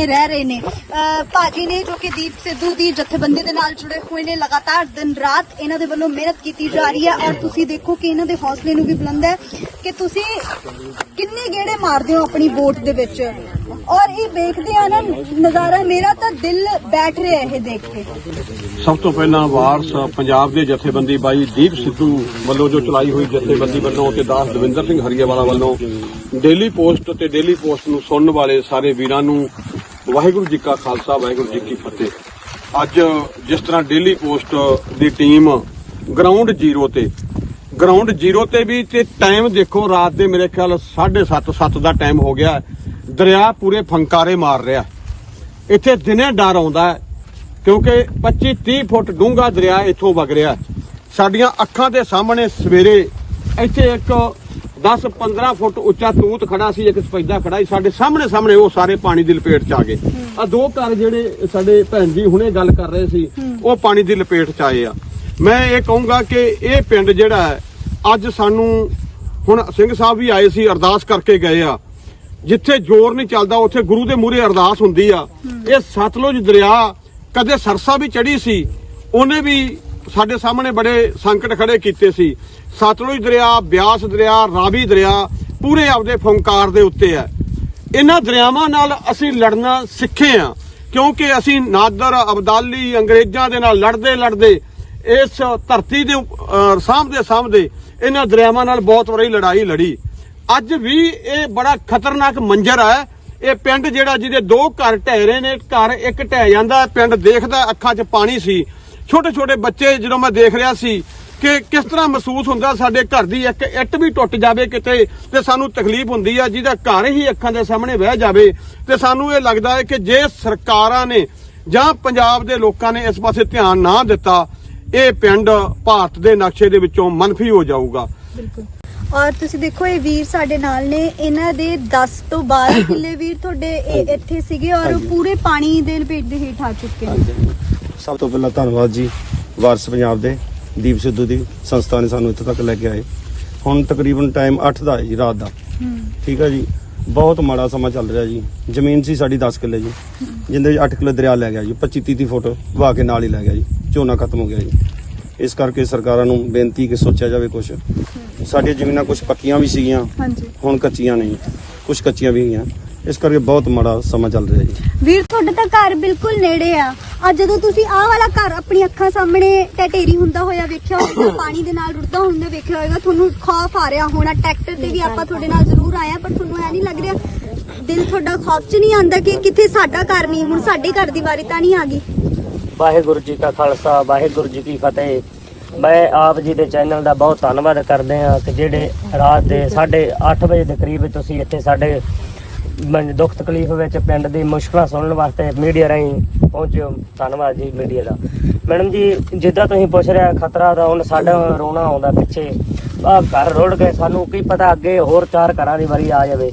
ਇਹ ਰਹਿ ਰਹੇ ਨੇ। ਭਾਜੀ ਨੇ ਜੋ ਕਿ ਦੀਪ ਸਿੱਧੂ ਦੀ ਜਥੇਬੰਦੀ ਦੇ ਨਾਲ ਜੁੜੇ ਹੋਏ ਨੇ, ਲਗਾਤਾਰ ਦਿਨ ਰਾਤ ਇਹਨਾਂ ਦੇ ਵੱਲੋਂ ਮਿਹਨਤ ਕੀਤੀ ਜਾ ਰਹੀ ਹੈ ਔਰ ਤੁਸੀਂ ਦੇਖੋ ਕਿ ਇਹਨਾਂ ਦੇ ਹੌਸਲੇ ਨੂੰ ਵੀ ਬੁਲੰਦ ਹੈ ਕਿ ਤੁਸੀਂ ਕਿੰਨੇ ਗੇੜੇ ਮਾਰਦੇ ਹੋ ਆਪਣੀ ਵੋਟ ਦੇ ਵਿੱਚ। ਔਰ ਇਹ ਦੇਖਦੇ ਆ ਨਾ, ਨਜ਼ਾਰਾ ਮੇਰਾ ਤਾਂ ਦਿਲ ਬੈਠ ਰਿਹਾ ਇਹ ਦੇਖ ਕੇ। ਸਭ ਤੋਂ ਪਹਿਲਾਂ ਵਾਰਸ ਪੰਜਾਬ ਦੇ ਜਥੇਬੰਦੀ ਬਾਈ ਦੀਪ ਸਿੱਧੂ ਵੱਲੋਂ ਜੋ ਚਲਾਈ ਹੋਈ ਜਥੇਬੰਦੀ ਵੱਲੋਂ ਤੇ ਦਾਸ ਦਵਿੰਦਰ ਸਿੰਘ ਹਰੀਆਵਾਲਾ ਵੱਲੋਂ ਡੇਲੀ ਪੋਸਟ ਤੇ ਡੇਲੀ ਪੋਸਟ ਨੂੰ ਸੁਣਨ ਵਾਲੇ ਸਾਰੇ ਵੀਰਾਂ ਨੂੰ ਵਾਹਿਗੁਰੂ ਜੀ ਕਾ ਖਾਲਸਾ, ਵਾਹਿਗੁਰੂ ਜੀ ਕੀ ਫਤਿਹ। ਅੱਜ ਜਿਸ ਤਰ੍ਹਾਂ ਡੇਲੀ ਪੋਸਟ ਦੀ ਟੀਮ ਗਰਾਊਂਡ ਜ਼ੀਰੋ ਤੇ ਗਰਾਊਂਡ ਜ਼ੀਰੋ ਤੇ ਵੀ ਤੇ ਟਾਈਮ ਦੇਖੋ, ਰਾਤ ਦੇ ਮੇਰੇ ਖਿਆਲ 7:30 7 ਦਾ ਟਾਈਮ ਹੋ ਗਿਆ। ਦਰਿਆ ਪੂਰੇ ਫੰਕਾਰੇ ਮਾਰ ਰਿਹਾ। ਇੱਥੇ ਦਿਨੇ ਡਰ ਆਉਂਦਾ ਹੈ, ਕਿਉਂਕਿ 25 30 ਫੁੱਟ ਡੂੰਘਾ ਦਰਿਆ ਇੱਥੋਂ ਵਗ ਰਿਹਾ। ਸਾਡੀਆਂ ਅੱਖਾਂ ਦੇ ਸਾਹਮਣੇ ਸਵੇਰੇ ਇੱਥੇ ਇੱਕ 10 15 ਫੁੱਟ ਉੱਚਾ ਤੂਤ ਖੜਾ ਸੀ, ਇੱਕ ਸਪੈਦਾ ਖੜਾ ਸੀ। ਸਾਡੇ ਸਾਹਮਣੇ ਸਾਹਮਣੇ ਉਹ ਸਾਰੇ ਪਾਣੀ ਦੀ ਲਪੇਟ ਚ ਆ ਗਏ। ਆ ਦੋ ਘਰ ਜਿਹੜੇ ਸਾਡੇ ਭੈਣ ਜੀ ਹੁਣੇ ਗੱਲ ਕਰ ਰਹੇ ਸੀ, ਉਹ ਪਾਣੀ ਦੀ ਲਪੇਟ ਚ ਆਏ ਆ। ਮੈਂ ਇਹ ਕਹੂੰਗਾ ਕਿ ਇਹ ਪਿੰਡ ਜਿਹੜਾ ਅੱਜ ਸਾਨੂੰ ਹੁਣ ਸਿੰਘ ਸਾਹਿਬ ਵੀ ਆਏ ਸੀ, ਅਰਦਾਸ ਕਰਕੇ ਗਏ ਆ। ਜਿੱਥੇ ਜ਼ੋਰ ਨਹੀਂ ਚੱਲਦਾ, ਉੱਥੇ ਗੁਰੂ ਦੇ ਮੂਹਰੇ ਅਰਦਾਸ ਹੁੰਦੀ ਆ। ਇਹ ਸਤਲੁਜ ਦਰਿਆ ਕਦੇ ਸਰਸਾ ਵੀ ਚੜੀ ਸੀ, ਉਹਨੇ ਵੀ ਸਾਡੇ ਸਾਹਮਣੇ ਬੜੇ ਸੰਕਟ ਖੜੇ ਕੀਤੇ ਸੀ। ਸਤਲੁਜ ਦਰਿਆ ਬਿਆਸ ਦਰਿਆ ਰਾਵੀ ਦਰਿਆ ਪੂਰੇ ਆਪਦੇ ਫੰਕਾਰ ਦੇ ਉੱਤੇ ਹੈ। ਇਹਨਾਂ ਦਰਿਆਵਾਂ ਨਾਲ ਅਸੀਂ ਲੜਨਾ ਸਿੱਖੇ ਆ ਕਿਉਂਕਿ ਅਸੀਂ ਨਾਦਰ ਅਬਦਾਲੀ ਅੰਗਰੇਜ਼ਾਂ ਦੇ ਨਾਲ ਲੜਦੇ ਲੜਦੇ ਇਸ ਧਰਤੀ ਦੇ ਅਹ, ਸਾਹਮਣੇ ਸਾਹਮਣੇ ਇਹਨਾਂ ਦਰਿਆਵਾਂ ਨਾਲ ਬਹੁਤ ਵਾਰੀ ਲੜਾਈ ਲੜੀ। ਅੱਜ ਵੀ ਇਹ ਬੜਾ ਖਤਰਨਾਕ ਮੰਜ਼ਰ ਹੈ। ਇਹ ਪਿੰਡ ਜਿਹੜਾ ਜਿਹਦੇ ਦੋ ਘਰ ਢਹਿ ਰਹੇ ਨੇ ਘਰ ਇੱਕ ਢਹਿ ਜਾਂਦਾ ਪਿੰਡ ਦੇਖਦਾ ਅੱਖਾਂ 'ਚ ਪਾਣੀ ਸੀ। ਛੋਟੇ ਛੋਟੇ ਬੱਚੇ ਜਦੋਂ ਮੈਂ ਦੇਖ ਰਿਹਾ ਸੀ ਕਿ ਕਿਸ ਤਰ੍ਹਾਂ ਮਹਿਸੂਸ ਹੁੰਦਾ ਸਾਡੇ ਘਰ ਦੀ ਇੱਕ ਇੱਟ ਵੀ ਟੁੱਟ ਜਾਵੇ ਕਿਤੇ ਤੇ ਸਾਨੂੰ ਤਕਲੀਫ ਹੁੰਦੀ ਆ ਜਿਹਦਾ ਘਰ ਹੀ ਅੱਖਾਂ ਦੇ ਸਾਹਮਣੇ ਵਹਿ ਜਾਵੇ ਤੇ ਸਾਨੂੰ ਇਹ ਲੱਗਦਾ ਹੈ ਕਿ ਜੇ ਸਰਕਾਰਾਂ ਨੇ ਜਾਂ ਪੰਜਾਬ ਦੇ ਲੋਕਾਂ ਨੇ ਇਸ ਪਾਸੇ ਧਿਆਨ ਨਾ ਦਿੱਤਾ ਇਹ ਪਿੰਡ ਭਾਰਤ ਦੇ ਨਕਸ਼ੇ ਦੇ ਵਿੱਚੋਂ ਮਨਫੀ ਹੋ ਜਾਊਗਾ। ਬਿਲਕੁਲ। ਔਰ ਤੁਸੀਂ ਦੇਖੋ ਇਹ ਵੀਰ ਸਾਡੇ ਨਾਲ ਨੇ। ਇਹਨਾਂ ਦੇ 10 ਤੋਂ 12 ਕਿੱਲੇ ਵੀਰ ਤੁਹਾਡੇ ਇੱਥੇ ਸੀਗੇ ਔਰ ਪੂਰੇ ਪਾਣੀ ਦੇ ਲਪੇਟ ਦੇ ਹੇਠ ਆ ਚੁੱਕੇ ਨੇ। ਸਭ ਤੋਂ ਪਹਿਲਾਂ ਧੰਨਵਾਦ ਜੀ ਵਾਰਸ ਪੰਜਾਬ ਦੇ ਦੀਪ ਸਿੱਧੂ ਦੀ ਸੰਸਥਾ ਨੇ ਸਾਨੂੰ ਇੱਥੇ ਤੱਕ ਲੈ ਕੇ ਆਏ। ਹੁਣ ਤਕਰੀਬਨ ਟਾਈਮ 8 ਦਾ ਹੈ ਜੀ ਰਾਤ ਦਾ। ਠੀਕ ਹੈ ਜੀ। ਬਹੁਤ ਮਾੜਾ ਸਮਾਂ ਚੱਲ ਰਿਹਾ ਜੀ। ਜ਼ਮੀਨ ਸੀ ਸਾਡੀ 10 ਕਿੱਲੇ ਜੀ। ਜਿੰਦੇ ਵਿੱਚ 8 ਕਿੱਲੇ ਦਰਿਆ ਲੈ ਗਿਆ ਜੀ 25 30 ਫੁੱਟ ਵਹਾ ਕੇ ਨਾਲ ਹੀ ਲੈ ਗਿਆ ਜੀ। ਝੋਨਾ ਖਤਮ ਹੋ ਗਿਆ ਜੀ। ਇਸ ਕਰਕੇ ਸਰਕਾਰਾਂ ਨੂੰ ਬੇਨਤੀ ਕਿ ਸੋਚਿਆ ਜਾਵੇ ਕੁਝ ਸਾਡੀਆਂ ਜ਼ਮੀਨਾਂ ਕੁਝ ਪੱਕੀਆਂ ਵੀ ਸੀਗੀਆਂ। ਹੁਣ ਕੱਚੀਆਂ ਨਹੀਂ। ਕੁਝ ਕੱਚੀਆਂ ਵੀ ਹੈਗੀਆਂ ਇਸ ਕਰਕੇ ਬਹੁਤ ਮਾੜਾ ਸਮਾਂ ਚੱਲ ਰਿਹਾ ਜੀ। ਵੀਰ ਤੁਹਾਡਾ ਤਾਂ ਘਰ ਬਿਲਕੁਲ ਨੇੜੇ ਆ। ਅੱਜ ਜਦੋਂ ਤੁਸੀਂ ਆਹ ਵਾਲਾ ਘਰ ਆਪਣੀ ਅੱਖਾਂ ਸਾਹਮਣੇ ਟਟੇਰੀ ਹੁੰਦਾ ਹੋਇਆ ਵੇਖਿਆ ਹੋਵੇਗਾ ਪਾਣੀ ਦੇ ਨਾਲ ਰੁੜਦਾ ਹੁੰਦਾ ਵੇਖਿਆ ਹੋਵੇਗਾ ਤੁਹਾਨੂੰ ਖੌਫ ਆ ਰਿਹਾ ਹੋਣਾ। ਟਰੈਕਟਰ ਤੇ ਵੀ ਆਪਾਂ ਤੁਹਾਡੇ ਨਾਲ ਜ਼ਰੂਰ ਆਏ ਆ ਪਰ ਤੁਹਾਨੂੰ ਐ ਨਹੀਂ ਲੱਗ ਰਿਹਾ ਦਿਲ ਤੁਹਾਡਾ ਖੌਫ ਚ ਨਹੀਂ ਆਂਦਾ ਕਿ ਕਿੱਥੇ ਸਾਡਾ ਘਰ ਨਹੀਂ ਹੁਣ ਸਾਡੇ ਘਰ ਦੀ ਵਾਰੀ ਤਾਂ ਨਹੀਂ ਆ ਗਈ। ਵਾਹਿਗੁਰੂ ਜੀ ਕਾ ਖਾਲਸਾ ਵਾਹਿਗੁਰੂ ਜੀ ਕੀ ਫਤਿਹ। ਮੈਂ ਆਪ ਜੀ ਦੇ ਚੈਨਲ ਦਾ ਬਹੁਤ ਧੰਨਵਾਦ ਕਰਦੇ ਹਾਂ ਕਿ ਜਿਹੜੇ ਰਾਤ ਦੇ 8:30 ਵਜੇ ਦੇ ਕਰੀਬ ਤੁਸੀਂ ਇੱਥੇ ਸਾਡੇ ਮਨ- ਦੁੱਖ ਤਕਲੀਫ ਵਿੱਚ ਪਿੰਡ ਦੀ ਮੁਸ਼ਕਲਾਂ ਸੁਣਨ ਵਾਸਤੇ ਮੀਡੀਆ ਰਾਹੀਂ ਪਹੁੰਚੇ ਧੰਨਵਾਦ ਜੀ ਮੀਡੀਆ ਦਾ। ਮੈਡਮ ਜੀ, ਜਿੱਦਾਂ ਤੁਸੀਂ ਪੁੱਛ ਰਿਹਾ ਖਤਰਾ ਦਾ ਹੁਣ ਸਾਡਾ ਰੋਣਾ ਆਉਂਦਾ ਪਿੱਛੇ। ਆ ਘਰ ਰੁੜ ਗਏ, ਸਾਨੂੰ ਕੀ ਪਤਾ ਅੱਗੇ ਹੋਰ ਚਾਰ ਘਰਾਂ ਦੀ ਵਾਰੀ ਆ ਜਾਵੇ।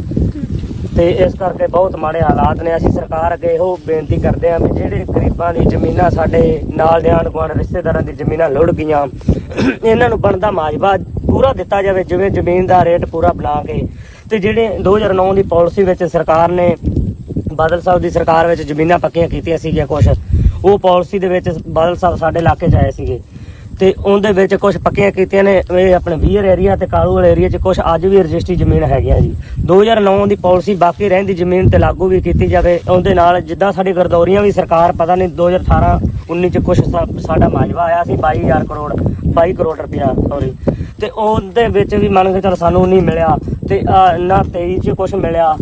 ਤੇ ਇਸ ਕਰਕੇ ਬਹੁਤ ਮਾੜੇ ਹਾਲਾਤ ਨੇ। ਅਸੀਂ ਸਰਕਾਰ ਅੱਗੇ ਇਹੋ ਬੇਨਤੀ ਕਰਦੇ ਹਾਂ ਵੀ ਜਿਹੜੇ ਗਰੀਬਾਂ ਦੀ ਜ਼ਮੀਨਾਂ ਸਾਡੇ ਨਾਲ ਦੇ ਆਂਢ ਗੁਆਂਢ, ਰਿਸ਼ਤੇਦਾਰਾਂ ਦੀ ਜ਼ਮੀਨਾਂ ਲੁੜ ਗਈਆਂ, ਇਹਨਾਂ ਨੂੰ ਬਣਦਾ ਮਾਜਵਾ ਪੂਰਾ ਦਿੱਤਾ ਜਾਵੇ, ਜਿਵੇਂ ਜ਼ਮੀਨ ਦਾ ਰੇਟ ਪੂਰਾ ਬਣਾ ਕੇ। ਤੇ ਜਿਹੜੇ 2009 ਦੀ ਪਾਲਿਸੀ ਵਿੱਚ ਸਰਕਾਰ ਨੇ ਬਾਦਲ ਸਾਹਿਬ ਦੀ ਸਰਕਾਰ ਵਿੱਚ ਜ਼ਮੀਨਾਂ ਪੱਕੀਆਂ ਕੀਤੀਆਂ ਸੀਗੀਆਂ ਕੁਝ ਉਹ ਪਾਲਿਸੀ ਦੇ ਵਿੱਚ ਬਾਦਲ ਸਾਹਿਬ ਸਾਡੇ ਇਲਾਕੇ 'ਚ ਆਏ ਸੀਗੇ। ਤੇ ਉਹਦੇ ਵਿੱਚ ਕੁਝ ਪੱਕੀਆਂ ਕੀਤੀਆਂ ਨੇ, ਇਹ ਆਪਣੇ ਵੀਰ ਏਰੀਆ ਤੇ ਕਾਲੂ ਵਾਲੇ ਏਰੀਆ 'ਚ ਕੁਝ ਅੱਜ ਵੀ ਰਜਿਸਟਰੀ ਜ਼ਮੀਨ ਹੈਗੀਆਂ ਜੀ। 2009 ਦੀ ਪਾਲਿਸੀ ਬਾਕੀ ਰਹਿੰਦੀ ਜ਼ਮੀਨ ਤੇ ਲਾਗੂ ਵੀ ਕੀਤੀ ਜਾਵੇ, ਉਹਦੇ ਨਾਲ ਜਿੱਦਾਂ ਸਾਡੀ ਗਰਦੌਰੀਆਂ ਵੀ ਸਰਕਾਰ, ਪਤਾ ਨਹੀਂ 2018 19 ਚ ਕੁਝ ਸਾਡਾ ਮਾਜਵਾ ਆਇਆ ਸੀ 22000 ਕਰੋੜ 22 ਕਰੋੜ ਰੁਪਇਆ ਸੌਰੀ ਤੇ ਉਹਦੇ ਵਿੱਚ ਵੀ ਮੰਨ ਕੇ ਚੱਲ ਸਾਨੂੰ ਨਹੀਂ ਮਿਲਿਆ, ਤੇ ਆਹ ਨਾ 23 ਚ ਕੁਝ ਮਿਲਿਆ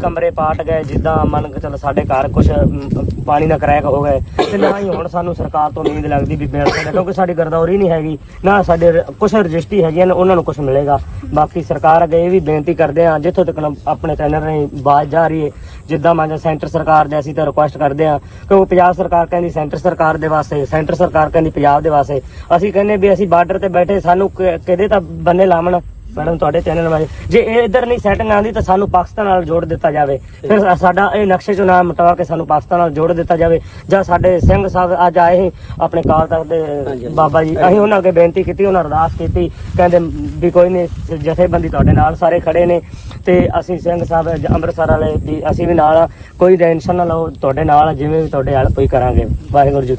ਕਮਰੇ ਪਾਟ ਗਏ, ਜਿੱਦਾਂ ਮੰਨ ਕੇ ਚਲ ਸਾਡੇ ਘਰ ਕੁਝ ਪਾਣੀ ਨਾਲ ਕਰੈਕ ਹੋ ਗਏ ਤੇ ਨਾ ਹੀ ਹੁਣ ਸਾਨੂੰ ਸਰਕਾਰ ਤੋਂ ਉਮੀਦ ਲੱਗਦੀ ਵੀ ਮਿਲ ਸਕਦਾ ਕਿਉਂਕਿ ਸਾਡੀ ਗਰਦੌਰੀ ਨਹੀਂ ਹੈਗੀ, ਨਾ ਸਾਡੇ ਕੁਝ ਰਜਿਸਟਰੀ ਹੈਗੀਆਂ ਨੇ, ਉਹਨਾਂ ਨੂੰ ਕੁਝ ਮਿਲੇਗਾ। ਬਾਕੀ ਸਰਕਾਰ ਅੱਗੇ ਇਹ ਵੀ ਬੇਨਤੀ ਕਰਦੇ ਆ ਜਿੱਥੋਂ ਤੱਕ ਆਪਣੇ ਚੈਨਲ ਰਾਹੀਂ ਬਾਤ ਜਾ ਰਹੀ ਹੈ, ਜਿੱਦਾਂ ਮੰਨ ਸੈਂਟਰ ਸਰਕਾਰ ਦੇ ਅਸੀਂ ਤਾਂ ਰਿਕੁਐਸਟ ਕਰਦੇ ਆ ਕਿਉਂਕਿ ਪੰਜਾਬ ਸਰਕਾਰ ਕਹਿੰਦੀ ਸੈਂਟਰ ਸਰਕਾਰ ਦੇ ਵਾਸਤੇ, ਸੈਂਟਰ ਸਰਕਾਰ ਕਹਿੰਦੀ ਪੰਜਾਬ ਦੇ ਵਾਸਤੇ। ਅਸੀਂ ਕਹਿੰਦੇ ਵੀ ਅਸੀਂ ਬਾਰਡਰ ਤੇ ਬੈਠੇ, ਸਾਨੂੰ ਕਿਹਦੇ ਤਾਂ ਬੰਨੇ ਲਾਵਣ ਮੈਡਮ ਤੁਹਾਡੇ ਚੈਨਲ ਵਾਲੇ ਜੇ ਇਹ ਇੱਧਰ ਨਹੀਂ ਸੈਟਿੰਗ ਆਉਂਦੀ ਤਾਂ ਸਾਨੂੰ ਪਾਕਿਸਤਾਨ ਨਾਲ ਜੋੜ ਦਿੱਤਾ ਜਾਵੇ। ਫਿਰ ਸਾ- ਸਾਡਾ ਇਹ ਨਕਸ਼ੇ ਚੋਂ ਨਾਮ ਮਿਟਵਾ ਕੇ ਸਾਨੂੰ ਪਾਕਿਸਤਾਨ ਨਾਲ ਜੋੜ ਦਿੱਤਾ ਜਾਵੇ। ਜਾਂ ਸਾਡੇ ਸਿੰਘ ਸਾਹਿਬ ਅੱਜ ਆਏ ਸੀ ਆਪਣੇ ਕਾਲ ਤਖਤ ਦੇ ਬਾਬਾ ਜੀ। ਅਸੀਂ ਉਹਨਾਂ ਅੱਗੇ ਬੇਨਤੀ ਕੀਤੀ ਉਹਨਾਂ ਅਰਦਾਸ ਕੀਤੀ। ਕਹਿੰਦੇ ਵੀ ਕੋਈ ਨਹੀਂ ਜਥੇਬੰਦੀ ਤੁਹਾਡੇ ਨਾਲ ਸਾਰੇ ਖੜੇ ਨੇ। ਤੇ ਅਸੀਂ ਸਿੰਘ ਸਾਹਿਬ ਜ- ਅੰਮ੍ਰਿਤਸਰ ਵਾਲੇ ਵੀ ਅਸੀਂ ਵੀ ਨਾਲ ਆ। ਕੋਈ ਟੈਨਸ਼ਨ ਨਾ ਲਓ ਤੁਹਾਡੇ ਨਾਲ ਆ, ਜਿਵੇਂ ਵੀ ਤੁਹਾਡੇ ਹੈਲਪ ਹੀ ਕਰਾਂਗੇ। ਵਾਹਿਗੁਰੂ ਜੀ